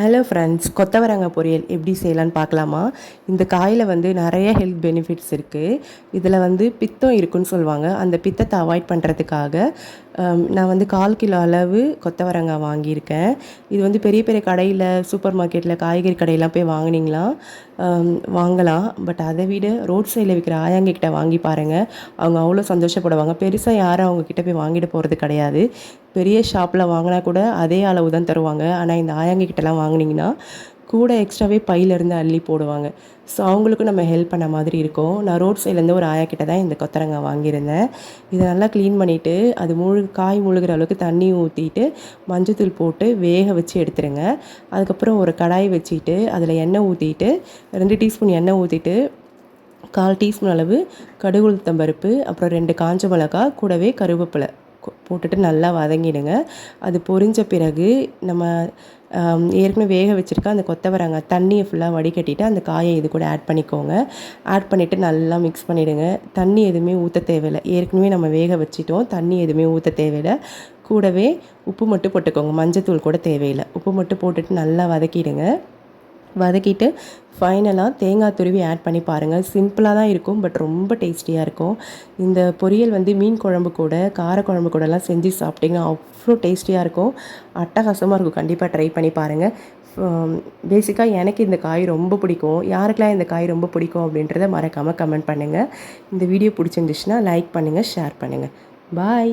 Hello friends கொத்தவரங்க பொரியல் எப்படி செய்யலான்னு பார்க்கலாமா? இந்த காயில் வந்து நிறைய ஹெல்த் பெனிஃபிட்ஸ் இருக்குது இதில் வந்து பித்தம் இருக்குன்னு சொல்லுவாங்க. அந்த பித்தத்தை அவாய்ட் பண்ணுறதுக்காக நான் வந்து கால் கிலோ அளவு கொத்தவரங்காய் வாங்கியிருக்கேன். இது வந்து பெரிய பெரிய கடையில் சூப்பர் மார்க்கெட்டில் காய்கறி கடையெல்லாம் போய் வாங்கினீங்களா? வாங்கலாம். பட் அதை விட ரோட் சைடில் விற்கிற ஆயாங்கிட்ட வாங்கி பாருங்கள் அவங்க அவ்வளோ சந்தோஷப்படுவாங்க. பெருசாக யாரும் அவங்க கிட்ட போய் வாங்கிட்டு போகிறது கிடையாது. பெரிய ஷாப்பில் வாங்கினா கூட அதே அளவு தான் தருவாங்க. ஆனால் இந்த ஆயாங்க வாங்கினீங்கன்னா வாங்குனீங்கன்னா கூட எக்ஸ்ட்ராவே பையிலேருந்து அள்ளி போடுவாங்க. ஸோ அவங்களுக்கும் நம்ம ஹெல்ப் பண்ண மாதிரி இருக்கும். நான் ரோட் சைட்லேருந்து ஒரு ஆயா கிட்ட தான் இந்த கொத்தரங்காய் வாங்கியிருந்தேன். இதை நல்லா க்ளீன் பண்ணிவிட்டு அது முழு காய் முழுகிற அளவுக்கு தண்ணி ஊற்றிட்டு மஞ்சத்தூள் போட்டு வேக வச்சு எடுத்துருங்க. அதுக்கப்புறம் ஒரு கடாய் வச்சுட்டு அதில் எண்ணெய் ஊற்றிட்டு ரெண்டு டீஸ்பூன் எண்ணெய் ஊற்றிட்டு கால் டீஸ்பூன் அளவு கடுகு உளுத்தம் பருப்பு அப்புறம் ரெண்டு காஞ்ச மிளகா கூடவே கருவேப்பிலை. போட்டுட்டு நல்லா வதங்கிடுங்க. அது பொரிஞ்ச பிறகு நம்ம ஏற்கனவே வேக வச்சுருக்க அந்த கொத்தவரங்க தண்ணியை ஃபுல்லாக வடிகட்டிட்டு அந்த காயை இது கூட ஆட் பண்ணிக்கோங்க. ஆட் பண்ணிவிட்டு நல்லா மிக்ஸ் பண்ணிவிடுங்க தண்ணி எதுவுமே ஊற்ற தேவையில்லை. ஏற்கனவே நம்ம வேக வச்சிட்டோம். தண்ணி எதுவுமே ஊற்ற தேவையில்லை. கூடவே உப்பு மட்டும் போட்டுக்கோங்க. மஞ்சத்தூள் கூட தேவையில்லை. உப்பு மட்டும் போட்டுட்டு நல்லா வதக்கிடுங்க. வதக்கிட்டு ஃபைனலாக தேங்காய் துருவி ஆட் பண்ணி பாருங்கள் சிம்பிளாக தான் இருக்கும் பட் ரொம்ப டேஸ்டியாக இருக்கும். இந்த பொரியல் வந்து மீன் குழம்பு கூட காரக்குழம்பு கூடலாம் செஞ்சு சாப்பிட்டிங்கன்னா அவ்வளோ டேஸ்டியாக இருக்கும். அட்டகாசமாக இருக்கும். கண்டிப்பாக ட்ரை பண்ணி பாருங்கள் பேசிக்காக எனக்கு இந்த காய் ரொம்ப பிடிக்கும். யாருக்கெல்லாம் இந்த காய் ரொம்ப பிடிக்கும் அப்படின்றத மறக்காமல் கமெண்ட் பண்ணுங்கள் இந்த வீடியோ பிடிச்சிருந்துச்சுன்னா லைக் பண்ணுங்கள் ஷேர் பண்ணுங்கள் பாய்